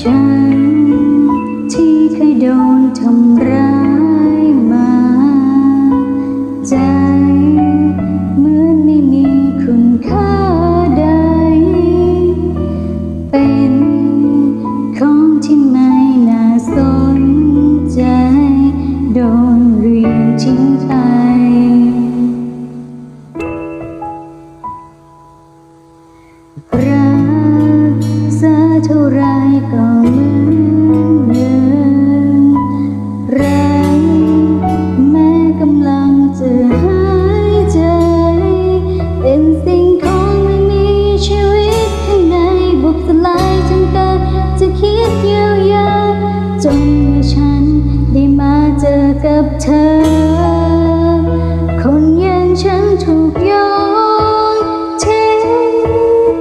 ฉันที่เคยโดนทำร้ายมา ใจเหมือนไม่มีคุณค่าใด เป็นของที่ไม่น่าสนใจ โดนเรียนทิ้งไป จะคิดเยียวยจนให้ฉันได้มาเจอกับเธอ คนอย่างฉันถูกยองทิ้ง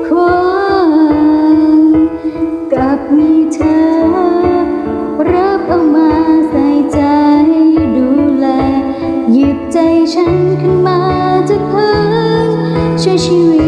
คว้างกับมีเธอ รับเอามาใส่ใจดูแล หยิบใจฉันขึ้นมาจากพื้นใช้ชีวิต